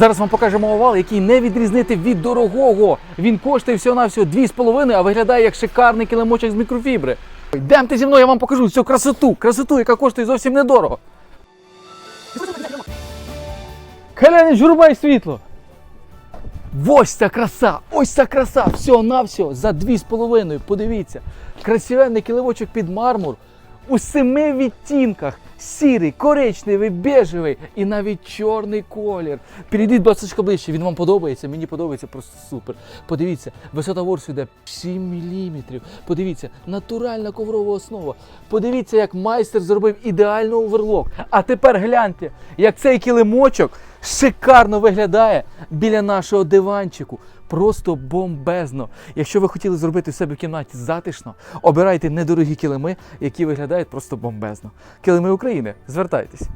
Зараз вам покажемо овал, який не відрізнити від дорогого. Він коштує всього-навсього 2,5, а виглядає як шикарний килимочок з мікрофібри. Йдемте зі мною, я вам покажу цю красоту, красоту, яка коштує зовсім недорого. Хелені, журба і світло. Ось ця краса! Ось ця краса! Все за 2,5. Подивіться. Красивенний килимочок під мармур у семи відтінках. Сірий, коричневий, бежевий і навіть чорний колір. Підійдіть, ласка, ближче. Він вам подобається, мені подобається просто супер. Подивіться, висота ворсу йде 7 мм. Подивіться, натуральна коврова основа. Подивіться, як майстер зробив ідеальний оверлок. А тепер гляньте, як цей килимочок шикарно виглядає біля нашого диванчику. Просто бомбезно. Якщо ви хотіли зробити в себе в кімнаті затишно, обирайте недорогі килими, які виглядають просто бомбезно. Килими України, звертайтесь.